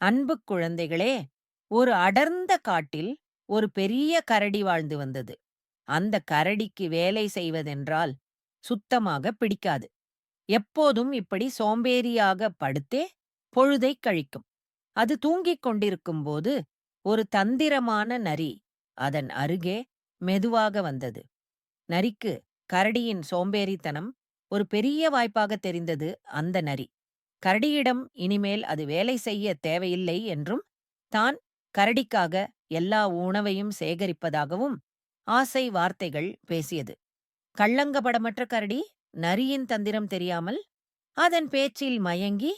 அன்புக் குழந்தைகளே, ஒரு அடர்ந்த காட்டில் ஒரு பெரிய கரடி வாழ்ந்து வந்தது. அந்த கரடிக்கு வேலை செய்வதென்றால் சுத்தமாக பிடிக்காது. எப்போதும் இப்படி சோம்பேறியாக படுத்தே பொழுதைக் கழிக்கும். அது தூங்கிக் கொண்டிருக்கும்போது ஒரு தந்திரமான நரி அதன் அருகே மெதுவாக வந்தது. நரிக்கு கரடியின் சோம்பேறித்தனம் ஒரு பெரிய வாய்ப்பாக தெரிந்தது அந்த நரி. கரடியிடம் இனிமேல் அது வேலை செய்ய தேவையில்லை என்றும் தான் கரடிக்காக எல்லா உணவையும் சேகரிப்பதாகவும் ஆசை வார்த்தைகள் பேசியது. கள்ளங்கபடமற்ற கரடி நரியின் தந்திரம் தெரியாமல் அதன் பேச்சில் மயங்கி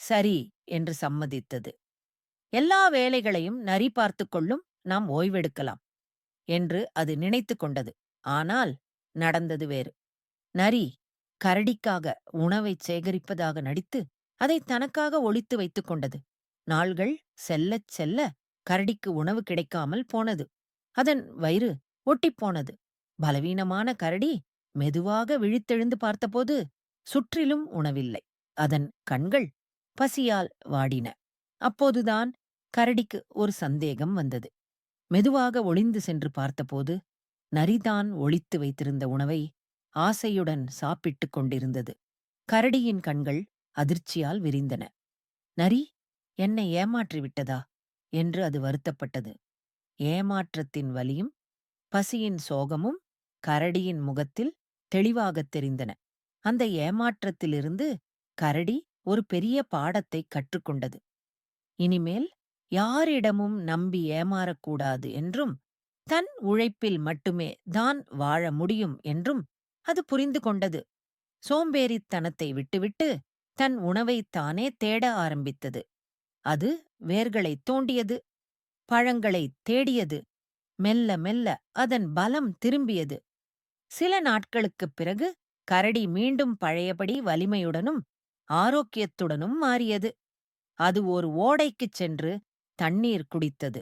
சரி என்று சம்மதித்தது. எல்லா வேலைகளையும் நரி பார்த்துக் கொள்ளும் நாம் ஓய்வெடுக்கலாம் என்று அது நினைத்துக் கொண்டது. ஆனால் நடந்தது வேறு. நரி கரடிக்காக உணவைச் சேகரிப்பதாக நடித்து அதை தனக்காக ஒளித்து வைத்துக் கொண்டது. நாள்கள் செல்லச் செல்ல கரடிக்கு உணவு கிடைக்காமல் போனது. அதன் வயிறு ஒட்டிப்போனது. பலவீனமான கரடி மெதுவாக விழித்தெழுந்து பார்த்தபோது சுற்றிலும் உணவில்லை. அதன் கண்கள் பசியால் வாடின. அப்போதுதான் கரடிக்கு ஒரு சந்தேகம் வந்தது. மெதுவாக ஒளிந்து சென்று பார்த்தபோது நரிதான் ஒளித்து வைத்திருந்த உணவை ஆசையுடன் சாப்பிட்டுக் கொண்டிருந்தது. கரடியின் கண்கள் அதிர்ச்சியால் விரிந்தன. நரி என்னை ஏமாற்றி விட்டதா என்று அது வருத்தப்பட்டது. ஏமாற்றத்தின் வலியும் பசியின் சோகமும் கரடியின் முகத்தில் தெளிவாகத் தெரிந்தன. அந்த ஏமாற்றத்திலிருந்து கரடி ஒரு பெரிய பாடத்தைக் கற்றுக்கொண்டது. இனிமேல் யாரிடமும் நம்பி ஏமாறக்கூடாது என்றும் தன் உழைப்பில் மட்டுமே தான் வாழ முடியும் என்றும் அது புரிந்து கொண்டது. சோம்பேறித்தனத்தை விட்டுவிட்டு தன் உணவைத் தானே தேட ஆரம்பித்தது. அது வேர்களைத் தோண்டியது, பழங்களைத் தேடியது. மெல்ல மெல்ல அதன் பலம் திரும்பியது. சில நாட்களுக்குப் பிறகு கரடி மீண்டும் பழையபடி வலிமையுடனும் ஆரோக்கியத்துடனும் மாறியது. அது ஒரு ஓடைக்குச் சென்று தண்ணீர் குடித்தது.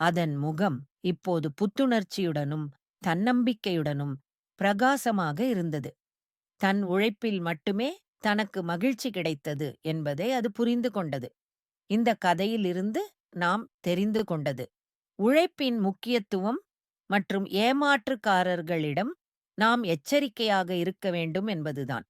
அதன் முகம் இப்போது புத்துணர்ச்சியுடனும் தன்னம்பிக்கையுடனும் பிரகாசமாக இருந்தது. தன் உழைப்பில் மட்டுமே தனக்கு மகிழ்ச்சி கிடைத்தது என்பதை அது புரிந்து கொண்டது. இந்த கதையிலிருந்து நாம் தெரிந்து கொண்டது உழைப்பின் முக்கியத்துவம் மற்றும் ஏமாற்றுக்காரர்களிடம் நாம் எச்சரிக்கையாக இருக்க வேண்டும் என்பதுதான்.